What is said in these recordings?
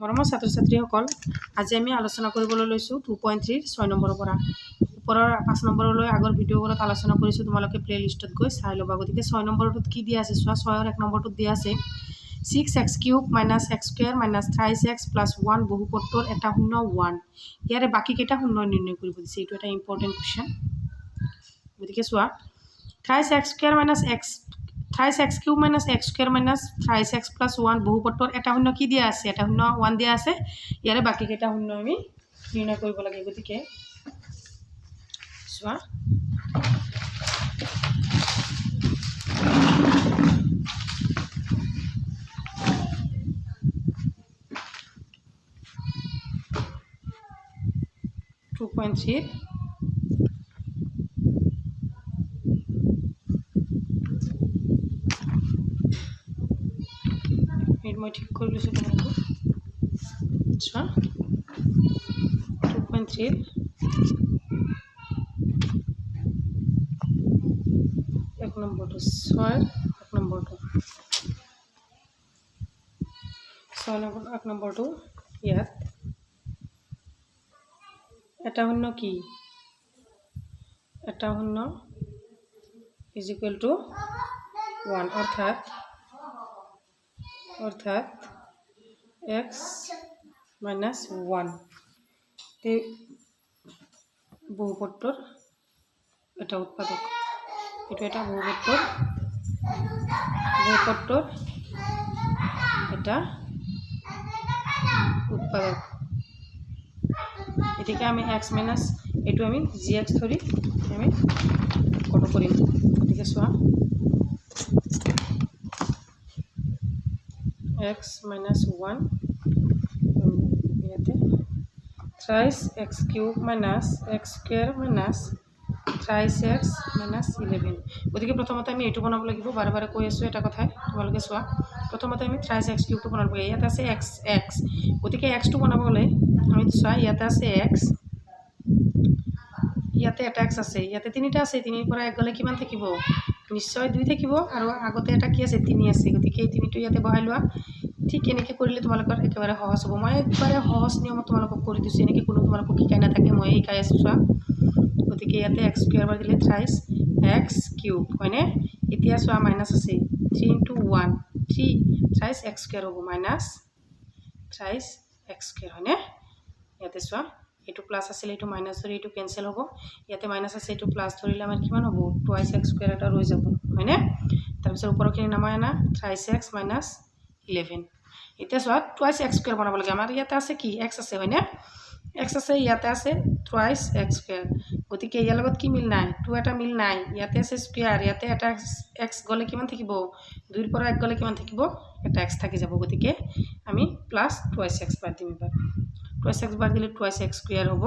মৰমৰ ছাত্ৰ ছাত্ৰীসকল আজি আমি আলোচনা কৰিবলৈ লৈছোঁ টু পইণ্ট থ্ৰীৰ ছয় নম্বৰৰ পৰা। ওপৰৰ পাঁচ নম্বৰলৈ আগৰ ভিডিঅ'বোৰত আলোচনা কৰিছোঁ, তোমালোকে প্লে লিষ্টত গৈ চাই ল'বা। গতিকে ছয় নম্বৰটোত কি দিয়া আছে চোৱা, ছয়ৰ এক নম্বৰটোত দিয়া আছে six x cube minus x square minus thrice x plus one বহুপত্ৰৰ এটা শূন্য ওৱান ইয়াৰে বাকীকেইটা শূন্য নিৰ্ণয় কৰিব দিছে। এইটো এটা ইম্পৰ্টেণ্ট কুৱেশ্যন গতিকে চোৱা thrice x square minus x thrice x cube minus x square minus thrice x plus one বহুপত্ৰৰ এটা শূন্য কি দিয়া আছে? এটা শূন্য ওৱান দিয়া আছে। ইয়াৰে বাকীকেইটা শূন্য আমি নিৰ্ণয় কৰিব লাগে। গতিকে চোৱা। টু পইণ্ট থ্ৰীৰ মই ঠিক কৰি লৈছোঁ চোৱা টু পইণ্ট থ্ৰীৰ এক নম্বৰটো ছয়, এক নম্বৰটো। ছয় নম্বৰ, এক নম্বৰটো ইয়াত। এটা শূন্য কি? এটা শূন্য ইজ টু ওৱান অৰ্থাৎ অর্থাৎ এক্স মাইনাস ওয়ান এই বহুপত্তর এটা উৎপাদক। এটা এটা বহুপত্তর বহুপত্তর এটা উৎপাদক। এটিকে আমি এক্স মাইনাস এইটো আমি জি এক্স ধৰি আমি কটো কৰিম গতিকে চোৱা এক্স মাইনাছ ওৱান ইয়াতে thrice x cube minus x square minus thrice x minus eleven গতিকে প্ৰথমতে আমি এইটো বনাব লাগিব, বাৰে বাৰে কৈ আছোঁ এটা কথাই, তোমালোকে চোৱা। প্ৰথমতে আমি থ্ৰাইছ এক্স কিউবটো বনাব লাগিব, ইয়াতে আছে এক্স এক্স গতিকে এক্সটো বনাব গ'লে আমি চোৱা, ইয়াতে আছে এক্স ইয়াতে এটা এক্স আছে, ইয়াতে তিনিটা আছে, তিনিৰ পৰা এক গ'লে কিমান থাকিব? নিশ্চয় দুই থাকিব। আৰু আগতে এটা কি আছে তিনি আছে গতিকে এই তিনিটো ইয়াতে বহাই লোৱা। ঠিক এনেকৈ কৰিলে তোমালোকৰ একেবাৰে সহজ হ'ব। মই একবাৰে সহজ নিয়মত তোমালোকক কৰি দিছোঁ। এনেকৈ কোনো তোমালোকক শিকাই নাথাকে। মই শিকাই আছোঁ, চোৱা। গতিকে ইয়াতে এক্স স্কুৱেৰ বাৰ দিলে থ্ৰাইছ। এক্স কিউব, হয়নে? এতিয়া চোৱা, মাইনাছ আছে। Three into one. Three thrice x square হ'ব। মাইনাছ থ্ৰাইছ এক্স স্কুৱেৰ, হয়নে? ইয়াতে চোৱা। এইটো প্লাছ আছিলে, এইটো মাইনাছ ধৰি এইটো কেঞ্চেল হ'ব। ইয়াতে মাইনাছ আছে, এইটো প্লাছ ধৰিলে আমাৰ কিমান হ'ব? টুৱাইছ এক্স স্কুৱেৰ এটা ৰৈ যাব, হয়নে? তাৰপিছত ওপৰৰখিনি নামাই আনা থ্ৰাইছ এক্স মাইনাছ ইলেভেন এতিয়া চোৱা টুৱাইছ এক্স স্কুৱেৰ বনাব লাগে। আমাৰ ইয়াতে আছে কি? এক্স আছে, হয়নে? এক্স আছে, ইয়াতে আছে টুৱাইছ এক্স স্কুৱেৰ গতিকে ইয়াৰ লগত কি মিল নাই? টু এটা মিল নাই। ইয়াতে আছে স্কুৱেৰ ইয়াতে এটা এক্স গ'লে কিমান থাকিব? দুইৰ পৰা এক গ'লে কিমান থাকিব? এটা এক্স থাকি যাব। গতিকে আমি প্লাছ টুৱাইছ এক্স বাদ দিম এবাৰ টুৱাইছ এক্স বাদ দিলে টুৱাইছ এক্স স্কুৱেৰ হ'ব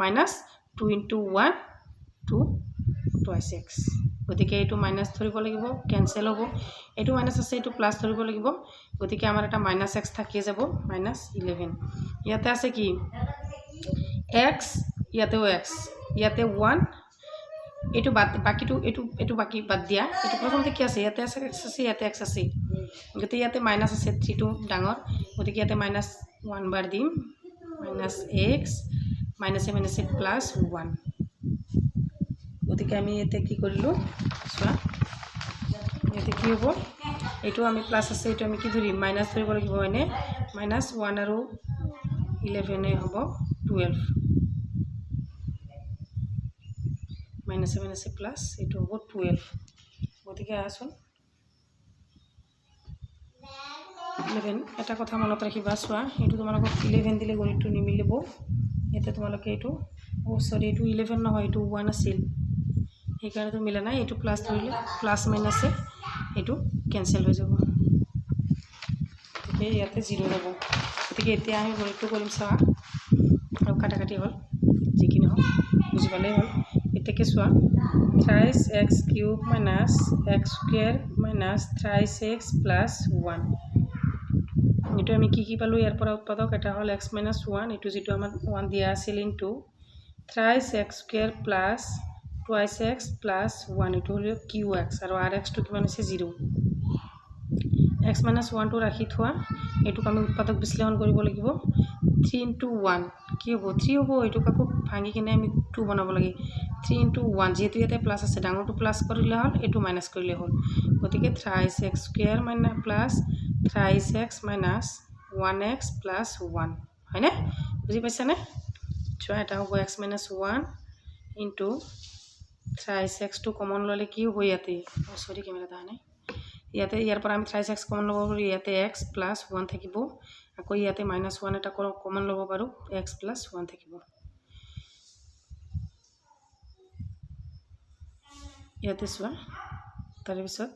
minus two into one two twice x গতিকে এইটো মাইনাছ ধৰিব লাগিব কেঞ্চেল হ'ব। এইটো মাইনাছ আছে এইটো প্লাছ ধৰিব লাগিব। গতিকে আমাৰ এটা মাইনাছ এক্স থাকিয়ে যাব মাইনাছ ইলেভেন ইয়াতে আছে কি? এক্স ইয়াতেও এক্স ইয়াতে ওৱান এইটো বাদ বাকীটো এইটো এইটো বাকী বাদ দিয়া। এইটো প্ৰথমতে কি আছে? ইয়াতে আছে এক্স আছে ইয়াতে এক্স আছে। গতিকে ইয়াতে মাইনাছ আছে থ্ৰীটো ডাঙৰ। গতিকে ইয়াতে মাইনাছ ওৱান বাৰ দিম। মাইনাছ এক্স মাইনাছে মাইনাছে প্লাছ ওৱান গতিকে আমি ইয়াতে কি কৰিলোঁ চোৱা ইয়াতে কি হ'ব? এইটো আমি প্লাছ আছে এইটো আমি কি ধৰিম মাইনাছ ধৰিব লাগিব হয়নে মাইনাছ ওৱান আৰু ইলেভেনে হ'ব টুৱেলভ মাইনাছে মাইনাছে প্লাছ এইটো হ'ব টুৱেলভ গতিকে আহচোন ইলেভেন। এটা কথা মনত ৰাখিবা চোৱা এইটো তোমালোকক ইলেভেন দিলে গণিতটো নিমিলিব। ইয়াতে তোমালোকে এইটো অ' চৰি এইটো ইলেভেন নহয় এইটো ওৱান আছিল। সেইকাৰণেতো মিলা নাই এইটো প্লাছ ধৰিলে প্লাছ মাইনাছে এইটো কেঞ্চেল হৈ যাব। গতিকে ইয়াতে জিৰ' যাব। গতিকে এতিয়া আমি গণিতটো কৰিম চোৱা আৰু কাটা কাটি হ'ল যি কি নহওক বুজি পালেই হ'ল। এতিয়াকে চোৱা thrice x cube minus x square minus thrice x plus one এইটো আমি কি কি পালোঁ, ইয়াৰ পৰা উৎপাদক এটা হ'ল এক্স মাইনাছ ওৱান, এইটো যিটো আমাৰ ওৱান দিয়া আছিল into thrice x square plus twice x plus one, এইটো হ'ল কিউ এক্স আৰু আৰ এক্সটো কিমান হৈছে, জিৰ' এক্স মাইনাছ ওৱানটো ৰাখি থোৱা, এইটোক আমি উৎপাদক বিশ্লেষণ কৰিব লাগিব। থ্ৰী ইণ্টু ওৱান, কি হ'ব? থ্ৰী হ'ব, এইটোক আকৌ ভাঙি কিনে আমি টু বনাব লাগে। থ্ৰী ইণ্টু ওৱান, যিহেতু ইয়াতে প্লাছ আছে, ডাঙৰটো প্লাছ কৰিলে হ'ল, এইটো মাইনাছ কৰিলে হ'ল। গতিকে thrice x square minus plus thrice x minus one x plus one হয়নে বুজি পাইছানে? চোৱা এটা হ'ব x minus one into thrice এক্সটো common ল'লে কি হ'ব ইয়াতে? চৰি কেমেৰা দেখা নাই। ইয়াতে ইয়াৰ পৰা আমি থ্ৰাইছ এক্স কমন ল'ব পাৰোঁ ইয়াতে এক্স প্লাছ ওৱান থাকিব। আকৌ ইয়াতে মাইনাছ ওৱান এটা কমন ল'ব পাৰোঁ এক্স প্লাছ ওৱান থাকিব। ইয়াতে চোৱা তাৰপিছত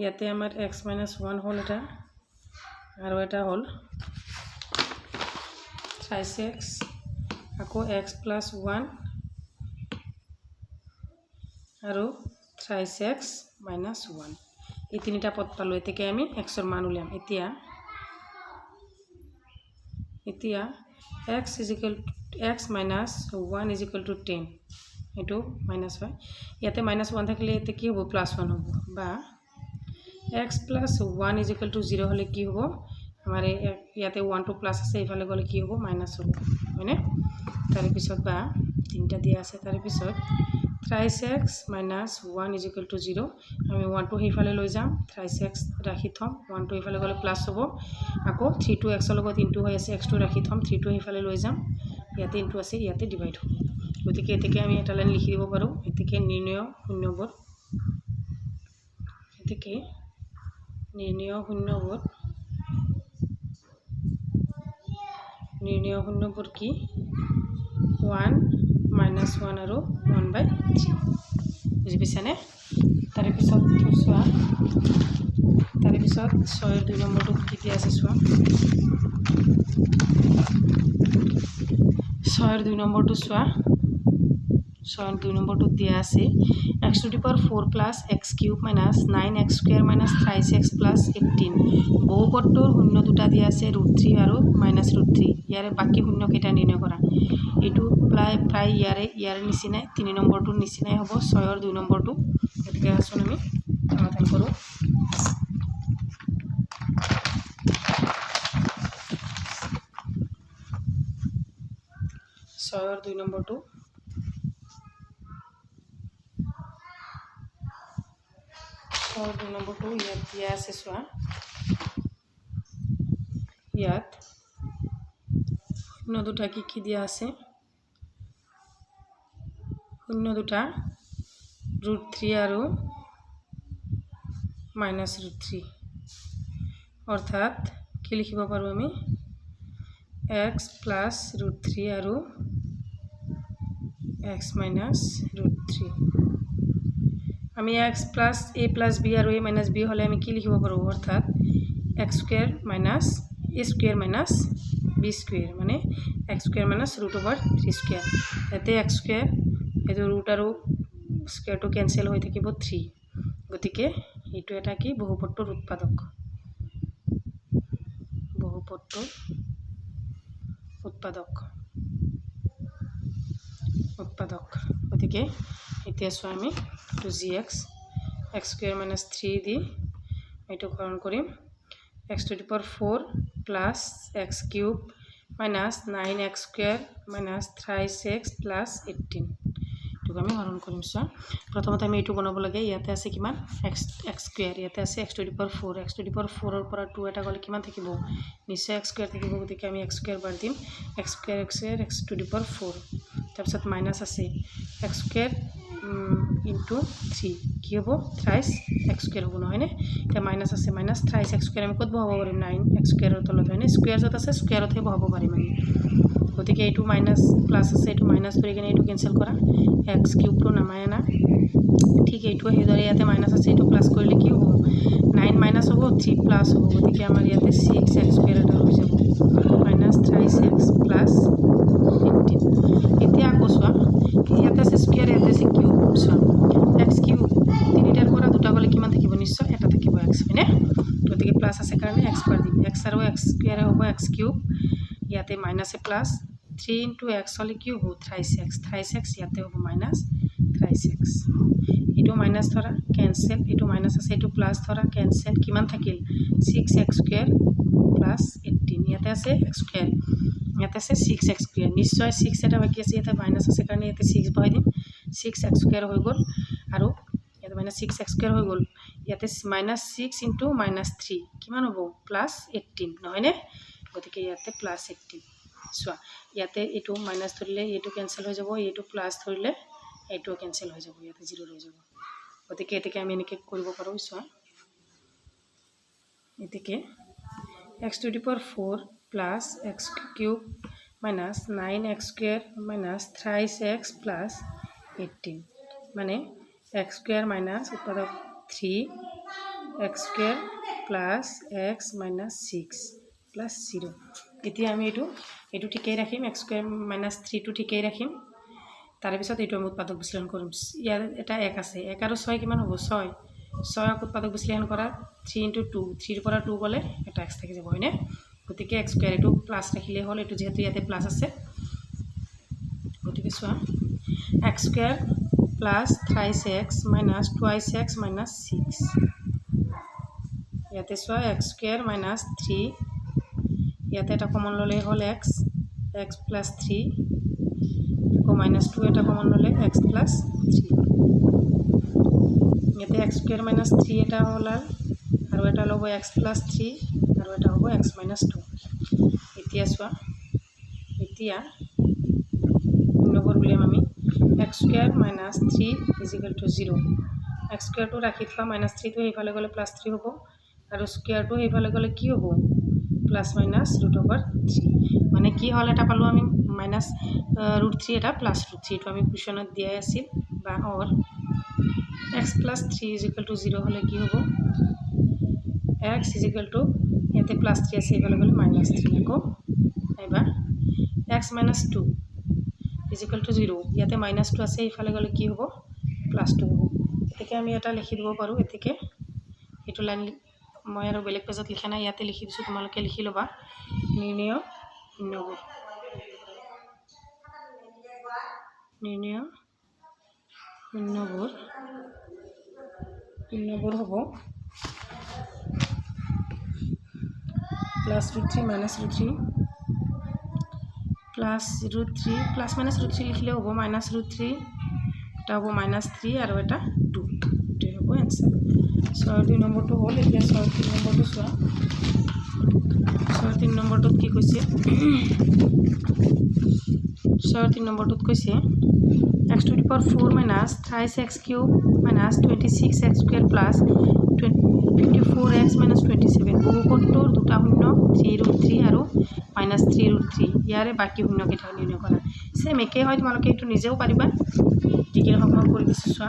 ইয়াতে আমাৰ এক্স মাইনাছ ওৱান হ'ল এটা আৰু এটা হ'ল থ্ৰাইছ এক্স আকৌ এক্স প্লাছ ওৱান আৰু থ্ৰাইছ এক্স মাইনাছ ওৱান এই তিনিটা পদ পালোঁ এতেকে আমি এক্সৰ মান উলিয়াম। এতিয়া এতিয়া x equal x minus one equal to ten এইটো মাইনাছ হয় ইয়াতে মাইনাছ ওৱান থাকিলে ইয়াতে কি হ'ব? প্লাছ ওৱান হ'ব। বা x plus one equal to zero' হ'লে কি হ'ব? আমাৰ ইয়াতে ওৱানটো প্লাছ আছে, এইফালে গ'লে কি হ'ব? মাইনাছ হ'ব হয়নে তাৰপিছত বা তিনিটা দিয়া আছে তাৰপিছত thrice x minus one equal to zero' আমি ওৱানটো সেইফালে লৈ যাম থ্ৰাইছ এক্স ৰাখি থ'ম ওৱানটো সেইফালে গ'লে প্লাছ হ'ব। আকৌ থ্ৰী টু এক্সৰ লগত ইনটু হৈ আছে এক্সটো ৰাখি থ'ম থ্ৰীটো সেইফালে লৈ যাম। ইয়াতে ইনটু আছে, ইয়াতে ডিভাইড হ'ব। গতিকে এতেকে আমি এটা লাইন লিখি দিব পাৰোঁ। এতেকে নিৰ্ণয় শূন্যবোধ এতেকে নিৰ্ণয় শূন্যবোধ নিৰ্ণয় শূন্যবোৰ কি? ওৱান মাইনাছ ওৱান আৰু ওৱান বাই থ্ৰী। বুজি পাইছানে? তাৰে পিছত চোৱা। তাৰে পিছত ছয়ৰ দুই নম্বৰটো কি দিয়া আছে চোৱা। ছয়ৰ দুই নম্বৰটো চোৱা। ছয়ৰ দুই নম্বর নম্বৰটোত দিয়া আছে। X to power four plus x cube minus nine x square minus thrice x plus eighteen বহুপদটোৰ শূন্য দুটা দিয়া আছে ৰুট থ্ৰী আৰু মাইনাছ ৰুট থ্ৰী ইয়াৰে বাকী শূন্যকেইটা নিৰ্ণয় কৰা এইটো প্ৰায় প্ৰায় ইয়াৰে ইয়াৰে নিচিনাই, তিনি নম্বৰটোৰ নিচিনাই হ'ব, ছয়ৰ দুই নম্বৰটো গতিকে আচোন আমি সমাধান কৰোঁ। ছয়ৰ দুই নম্বৰটো দুই নম্বৰটো ইয়াত দিয়া আছে চোৱা ইয়াত শূন্য দুটা কি কি দিয়া আছে? শূন্য দুটা ৰুট থ্ৰী আৰু মাইনাছ ৰুট থ্ৰী অৰ্থাৎ কি লিখিব পাৰোঁ আমি? এক্স প্লাছ ৰুট থ্ৰী আৰু এক্স মাইনাছ ৰুট থ্ৰী আমি x plus a plus b আৰু এ মাইনাছ, বি হ'লে আমি কি লিখিব পাৰোঁ? অৰ্থাৎ x square minus, a square minus, b square মানে x square minus root over three square ইয়াতে এক্স স্কুৱেৰ এইটো ৰুট আৰু স্কুৱেৰটো কেঞ্চেল হৈ থাকিব থ্ৰী। গতিকে এইটো এটা কি? বহুপদটোৰ উৎপাদক। বহুপদটোৰ উৎপাদক। উৎপাদক। গতিকে এতিয়া চোৱা আমি to g x x square minus three দি এইটো হৰণ কৰিম। X to power four plus x cube minus nine x square minus thrice x plus eighteen এইটোক আমি হৰণ কৰিম, চোৱা। প্ৰথমতে আমি এইটো বনাব লাগে, ইয়াতে আছে কিমান? এক্স এক্স স্কুৱেৰ ইয়াতে আছে x to the power four x to the power ফ'ৰৰ পৰা টু এটা গ'লে কিমান থাকিব? নিশ্চয় এক্স স্কুৱেৰ থাকিব, গতিকে আমি এক্স স্কুৱেৰ বাদ দিম। X square x square x to the power four তাৰপিছত মাইনাছ আছে এক্স স্কুৱেৰ ইনটু থ্ৰী কি হ'ব? থ্ৰাইছ এক্স স্কুৱেৰ হ'ব, নহয়নে? এতিয়া মাইনাছ আছে মাইনাছ থ্ৰাইছ এক্স স্কুৱেৰ আমি ক'ত বহাব পাৰিম? নাইন এক্স স্কুৱেৰৰ তলত, হয়নে? স্কুৱেৰ য'ত আছে স্কুৱেৰতহে বহাব পাৰিম আমি। গতিকে এইটো মাইনাছ প্লাছ আছে, এইটো মাইনাছ কৰি কিনে এইটো কেঞ্চেল কৰা। এক্স কিউবটো নামাই আনা ঠিক এইটো সেইদৰে ইয়াতে মাইনাছ আছে, এইটো প্লাছ কৰিলে কি হ'ব? নাইন মাইনাছ হ'ব থ্ৰী প্লাছ হ'ব। গতিকে আমাৰ ইয়াতে ছিক্স এক্স স্কুৱেৰ এটা হৈ যাব থ্ৰাইছ এক্স প্লাছ এইটিন এতিয়া আকৌ চোৱা ইয়াতে আছে স্কুৱেৰ ইয়াতে আছে কিউব এক্স কিউব তিনিটাৰ পৰা দুটা গ'লে কিমান থাকিব? নিশ্চয় এটা থাকিব এক্স হয়নে? গতিকে প্লাছ আছে কাৰণে এক্স দিম। এক্স আৰু এক্স স্কুৱেৰে হ'ব এক্স কিউব ইয়াতে মাইনাছে প্লাছ থ্ৰী ইণ্টু এক্স হ'লে কি হ'ব? থ্ৰাইছ এক্স থ্ৰাইছ এক্স ইয়াতে হ'ব মাইনাছ থ্ৰাইছ এক্স এইটো মাইনাছ ধৰা কেঞ্চেল এইটো মাইনাছ আছে এইটো প্লাছ ধৰা কেঞ্চেল কিমান থাকিল? Six x square plus eighteen ইয়াতে আছে এক্স স্কুৱেৰ ইয়াতে আছে ছিক্স এক্স স্কুৱেৰ নিশ্চয় ছিক্স এটা বাকী আছে, ইয়াতে মাইনাছ আছে কাৰণে ইয়াতে ছিক্স বহাই দিম ছিক্স এক্স স্কুৱেৰ হৈ গ'ল, আৰু ইয়াতে মাইনাছ ছিক্স এক্স স্কুৱেৰ হৈ গ'ল, ইয়াতে minus six into minus three কিমান হ'ব? প্লাছ এইটিন নহয়নে? গতিকে ইয়াতে প্লাছ এইটিন চোৱা, ইয়াতে এইটো মাইনাছ ধৰিলে, এইটো কেঞ্চেল হৈ যাব, এইটো প্লাছ ধৰিলে এইটোও কেঞ্চেল হৈ যাব, ইয়াতে জিৰ' হৈ যাব। গতিকে এতেকে আমি এনেকৈ কৰিব পাৰোঁ, চোৱা। এতেকে x to the power four plus x cube minus nine x square minus thrice x plus eighteen মানে এক্স স্কুৱেৰ মাইনাছ উৎপাদক three x square plus x minus six plus zero' এতিয়া আমি এইটো এইটো ঠিকেই ৰাখিম এক্স স্কুৱেৰ মাইনাছ থ্ৰীটো ঠিকেই ৰাখিম। তাৰে পিছত এইটো আমি উৎপাদক বিশ্লেষণ কৰিম। ইয়াৰ, এটা এক আছে। এক আৰু ছয় কিমান হ'ব? ছয়। ছয়ক উৎপাদক বিশ্লেষণ কৰা, থ্ৰী ইণ্টু টু। থ্ৰীৰ পৰা টু গ'লে এটা এক্স থাকি যাব, হয়নে? গতিকে এক্স স্কুৱেৰ এইটো প্লাছ ৰাখিলেই হ'ল। এইটো যিহেতু ইয়াতে প্লাছ আছে। গতিকে চোৱা, x square plus thrice x minus twice x minus six. ইয়াতে চোৱা, এক্স স্কুৱেৰ মাইনাছ থ্ৰী। ইয়াতে এটা কমন ল'লেই হ'ল এক্স। X plus three. আকৌ মাইনাছ টু এটা কমন ল'লে এক্স প্লাছ থ্ৰী ইয়াতে এক্স স্কুৱেৰ মাইনাছ থ্ৰী এটা হ'ল আৰু এটা ল'ব এক্স প্লাছ থ্ৰী আৰু এটা হ'ব এক্স মাইনাছ টু এতিয়া চোৱা, এতিয়া নম্বৰ উলিয়াম আমি। X square minus three equal to zero' x স্কুৱেৰটো ৰাখি থোৱা মাইনাছ থ্ৰীটো সেইফালে গ'লে প্লাছ থ্ৰী হ'ব। আৰু স্কুৱেৰটো সেইফালে গ'লে কি হ'ব? Plus minus root over three মানে কি হ'ল এটা পালোঁ আমি? মাইনাছ ৰুট থ্ৰী এটা প্লাছ ৰুট থ্ৰীটো আমি কুৱেশ্যনত দিয়াই আছিল বা or x plus three equal to zero' হ'লে কি হ'ব? এক্স ইজিকেল টু ইয়াতে প্লাছ থ্ৰী আছে এইফালে গ'লে মাইনাছ থ্ৰী আকৌ নাইবা x minus two equal to zero' ইয়াতে মাইনাছ টু আছে, এইফালে গ'লে কি হ'ব? প্লাছ টু হ'ব। গতিকে আমি এটা লিখি দিব পাৰোঁ, এতেকে। এইটো লাইন মই আৰু বেলেগ পেজত লিখা নাই, ইয়াতে লিখি দিছোঁ, তোমালোকে লিখি ল'বা। নিৰ্ণয় নিৰ্ণয় শূন্যবোৰ শূন্যবোৰ হ'ব। Plus root three minus root three plus root three plus minus root three লিখিলেও হ'ব মাইনাছ ৰুট থ্ৰী এটা হ'ব মাইনাছ থ্ৰী আৰু এটা টু এইটোৱে হ'ব এনচাৰ ছয়ৰ দুই নম্বৰটো হ'ল, এতিয়া ছয়ৰ তিনি নম্বৰটো চোৱা। তিনি নম্বৰটোত কি কৈছে? ছয়ৰ তিনি নম্বৰটোত কৈছে x to the power four minus thrice x cube minus twenty six x square plus fifty four x minus twenty seven. বহুপদটোৰ দুটা শূন্য, থ্ৰী ৰুট থ্ৰী আৰু মাইনাছ থ্ৰী ৰুট থ্ৰী। ইয়াৰে বাকী শূন্যকেইটা নিৰ্ণয় কৰা। ছেম একেই হয়, তোমালোকে এইটো নিজেও পাৰিবা। যিখিনি সময় কৰি দিছোঁ চোৱা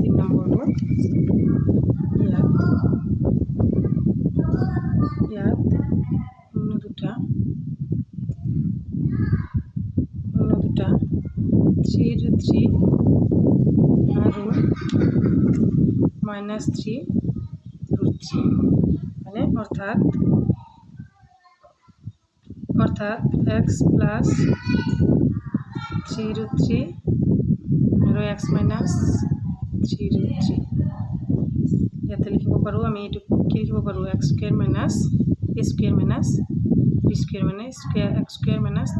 তিন নম্বৰটো ইয়াত ইয়াত শূন্য দুটা শূন্য দুটা থ্ৰী থ্ৰী আৰু মাইনাছ থ্ৰী ৰুট থ্ৰী মানে অৰ্থাৎ অৰ্থাৎ x plus three root three আৰু x minus three root three ইয়াতে লিখিব পাৰোঁ আমি এইটো কি লিখিব পাৰোঁ x square minus a square minus b square মানে square x square minus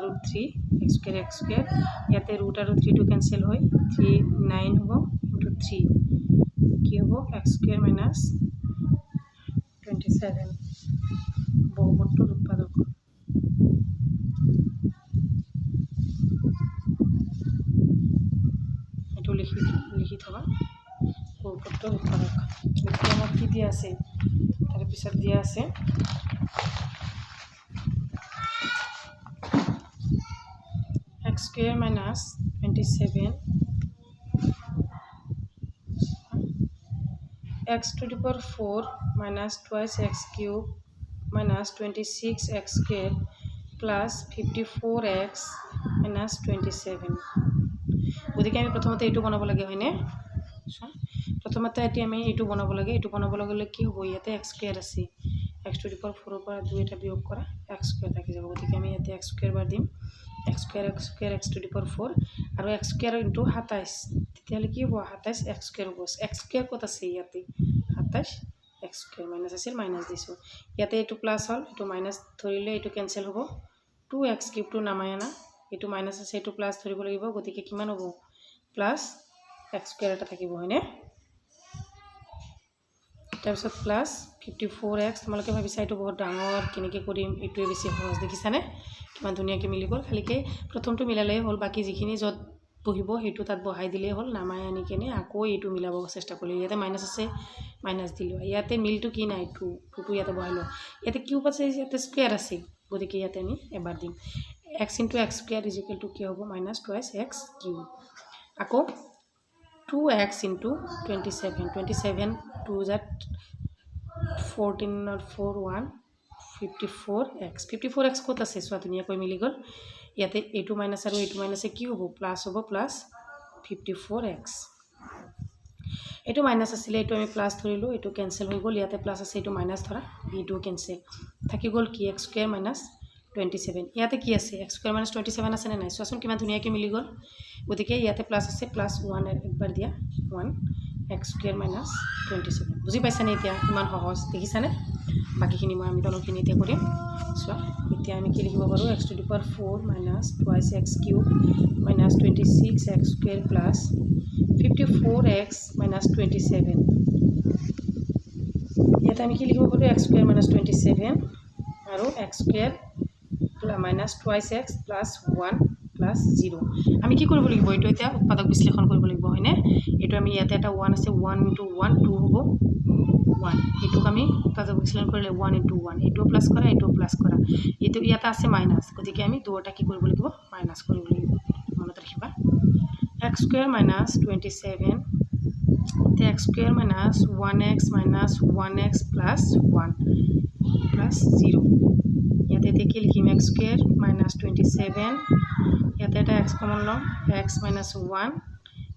root three x square x square ইয়াতে ৰুট আৰু থ্ৰীটো কেঞ্চেল হয় থ্ৰী নাইন হ'ব ইণ্টু থ্ৰী কি হ'ব x square minus twenty seven বহুপদটোৰ উৎপাদক এইটো লিখি লিখি থবা বহুপদটোৰ উৎপাদক গতিকে আমাক কি দিয়া আছে তাৰে পিছত দিয়া আছে x square minus twenty seven x to the power four minus twice x cube minus twenty six x square plus fifty four x minus twenty seven গতিকে আমি প্ৰথমতে এইটো বনাব লাগে, হয়নে? চোৱা প্ৰথমতে এতিয়া আমি এইটো বনাব লাগে, এইটো বনাব গ'লে কি হ'ব? ইয়াতে এক্স স্কুৱেৰ আছে। এক্স টু দি পাৱাৰ ফ'ৰৰ পৰা দুই এটা বিয়োগ কৰা, এক্স স্কুৱেৰ থাকি যাব। গতিকে আমি ইয়াতে এক্স স্কুৱেৰ বাৰ দিম। X square x square x to the power four আৰু এক্স স্কুৱেৰ ইনটু সাতাইছ। তেতিয়াহ'লে কি হ'ব? সাতাইছ এক্স স্কুৱেৰ হ'ব এক্স স্কুৱেৰ ক'ত আছে ইয়াতে? সাতাইছ এক্স স্কুৱেৰ মাইনাছ আছিল মাইনাছ দিছোঁ। ইয়াতে এইটো প্লাছ হ'ল, এইটো মাইনাছ ধৰিলে এইটো কেঞ্চেল হ'ব। টু এক্স কিউবটো নামাই আনা। এইটো মাইনাছ আছে, এইটো প্লাছ ধৰিব লাগিব। গতিকে কিমান হ'ব? প্লাছ এক্স স্কুৱেৰ এটা থাকিব, হয়নে? তাৰপিছত প্লাছ ফিফটি ফ'ৰ এক্স তোমালোকে ভাবিছা এইটো বহুত ডাঙৰ, কেনেকৈ কৰিম, এইটোৱে বেছি সহজ। দেখিছানে? কিমান ধুনীয়াকৈ মিলি গ'ল। খালিকৈ প্ৰথমটো মিলালেই হ'ল। বাকী যিখিনি য'ত বহিব, সেইটো তাত বহাই দিলেই হ'ল, নামাই আনি কেনে আকৌ এইটো মিলাব চেষ্টা কৰিলোঁ। ইয়াতে মাইনাছ আছে মাইনাছ দিলোঁ। ইয়াতে মিলটো কি নাই টু টুটো ইয়াতে বহাই লোৱা ইয়াতে কিউব আছে, ইয়াতে স্কুৱেৰ আছে, গতিকে ইয়াতে আমি এবাৰ দিম। এক্স ইনটু এক্স স্কুৱেৰ ইজিকেলটো কি হ'ব? মাইনাছ টুৱাইছ এক্স কিউ আকৌ two x into twenty seven twenty seven two জাত ফ'ৰটিনৰ four one fifty four x fifty four x ক'ত আছে? চোৱা, ধুনীয়াকৈ মিলি গ'ল। ইয়াতে এইটো মাইনাছ আৰু এইটো মাইনাছে কি হ'ব প্লাছ হ'ব প্লাছ ফিফটি ফ'ৰ এক্স এইটো মাইনাছ আছিলে এইটো আমি প্লাছ ধৰিলোঁ এইটো কেঞ্চেল হৈ গ'ল ইয়াতে প্লাছ আছে এইটো মাইনাছ ধৰা এইটো কেঞ্চেল থাকি গ'ল কি x square minus twenty seven ইয়াতে কি আছে x square minus twenty seven আছেনে নাই চোৱাচোন কিমান ধুনীয়াকৈ মিলি গ'ল গতিকে ইয়াতে প্লাছ আছে প্লাছ ওৱান একবাৰ দিয়া one x square minus twenty seven বুজি পাইছানে এতিয়া কিমান সহজ দেখিছানে বাকীখিনি মই আমি তলৰখিনি এতিয়া কৰিম। চোৱা, এতিয়া আমি কি লিখিব পাৰোঁ? X to the power four minus twice x cube minus twenty six x square plus fifty four x minus twenty seven ইয়াতে আমি কি লিখিব পাৰোঁ? X square minus twenty seven আৰু x square minus twice x plus one plus zero' আমি কি কৰিব লাগিব? এইটো এতিয়া উৎপাদক বিশ্লেষণ কৰিব লাগিব, হয়নে? এইটো আমি ইয়াতে এটা ওৱান আছে ওৱান ইণ্টু ওৱান টু হ'ব। ওৱান এইটোক আমি উৎপাদক বিশ্লেষণ কৰিলে ওৱান ইণ্টু ওৱান এইটোও প্লাছ কৰা, এইটোও প্লাছ কৰা। এইটো, ইয়াতে আছে মাইনাছ গতিকে আমি দুয়োটা কি কৰিব লাগিব? মাইনাছ কৰিব লাগিব। মনত ৰাখিবা। X square minus twenty seven এতিয়া x square minus one x minus one x plus one plus zero' ইয়াতে এতিয়া কি লিখিম? X square minus twenty seven ইয়াতে এটা এক্স কমন ল'ম। এক্স মাইনাছ ওৱান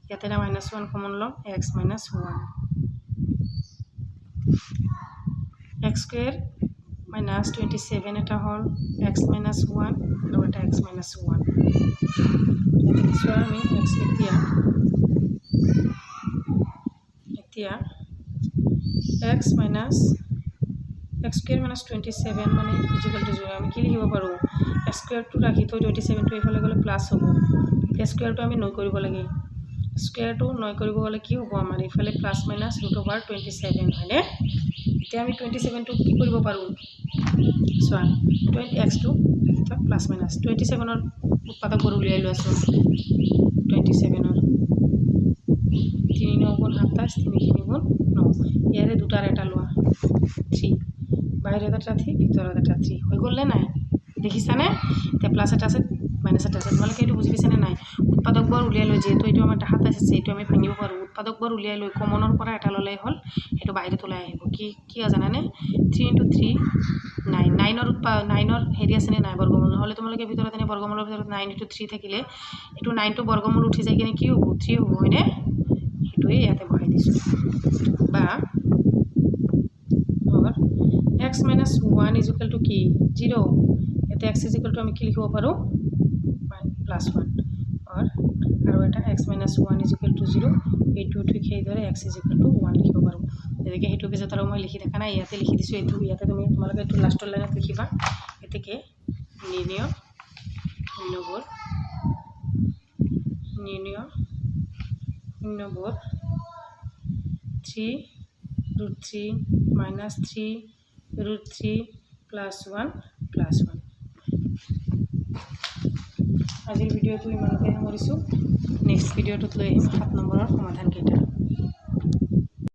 ইয়াতে এটা মাইনাছ ওৱান কমন ল'ম। X minus one x square minus twenty seven এটা হ'ল এক্স মাইনাছ ওৱান আৰু এটা এক্স মাইনাছ ওৱান চোৱা আমি এক্স এতিয়া এতিয়া x minus x square minus twenty seven মানে ইজিকেল টু জিৰ' আমি কি লিখিব পাৰোঁ? এক্স স্কুৱেৰটো ৰাখি থৈ টুৱেণ্টি ছেভেনটো এইফালে গ'লে প্লাছ হ'ব। স্কুৱেৰটো আমি নৈ কৰিব লাগে। স্কুৱেৰটো নৈ কৰিব গ'লে কি হ'ব আমাৰ? এইফালে plus minus root over twenty seven হয়নে? এতিয়া আমি টুৱেণ্টি ছেভেনটো কি কৰিব পাৰোঁ? চোৱা টুৱেণ্টি এক্সটো ৰাখি থোৱা প্লাছ মাইনাছ টুৱেণ্টি ছেভেনৰ উৎপাদকবোৰ উলিয়াই লোৱাচোন। টুৱেণ্টি ছেভেনৰ তিনি ন গুণ সাতাইছ তিনি তিনি গুণ ন। ইয়াৰে দুটাৰ এটা লোৱা। থ্ৰী বাহিৰত এটা থ্ৰী ভিতৰত এটা থ্ৰী হৈ গ'লনে নাই? দেখিছানে? এতিয়া প্লাছ এটা আছে মাইনাছ আছে। তোমালোকে এইটো বুজি পাইছানে নাই? উৎপাদকবোৰ উলিয়াই লৈ, যিহেতু এইটো আমাৰ সাতাইছ আছে এইটো আমি ভাঙিব পাৰোঁ। উৎপাদকবোৰ উলিয়াই লৈ, কমনৰ পৰা এটা ল'লেই হ'ল, সেইটো বাহিৰত ওলাই আহিব। কি কি জানানে? থ্ৰী ইণ্টু থ্ৰী নাইন নাইনৰ উৎপা নাইনৰ হেৰি আছেনে নাই বৰ্গমূল? নহ'লে তোমালোকে ভিতৰত এনে বৰ্গমূলৰ ভিতৰত নাইন ইণ্টু থ্ৰী থাকিলে, এইটো নাইনটো বৰ্গমূল উঠি যায় কিনে কি হ'ব? থ্ৰী হ'ব, হয়নে? সেইটোৱে ইয়াতে বহাই দিছোঁ। বা এক্স মাইনাছ ওৱান টু কি? জিৰ' ইয়াতে এক্স ইজিকেলটো আমি কি লিখিব পাৰোঁ? প্লাছ ওৱান অৰ আৰু এটা x minus one equal to zero' এইটো ঠিক সেইদৰে এক্স ইজিকেল টু ওৱান লিখিব পাৰোঁ গতিকে সেইটো পিছত আৰু মই লিখি থকা নাই, ইয়াতে লিখি দিছোঁ এইটো ইয়াতে তুমি তোমালোকে এইটো লাষ্টৰ লাইনত লিখিবা। গতিকে নিৰ্ণয় শূন্যবোৰ নিৰ্ণয় শূন্যবোৰ three root three minus three root three plus one plus one আজিৰ ভিডিঅ'টো ইমানতে সামৰিছোঁ। নেক্সট ভিডিঅ'টোত লৈ আহিম সাত নম্বৰৰ সমাধানকেইটা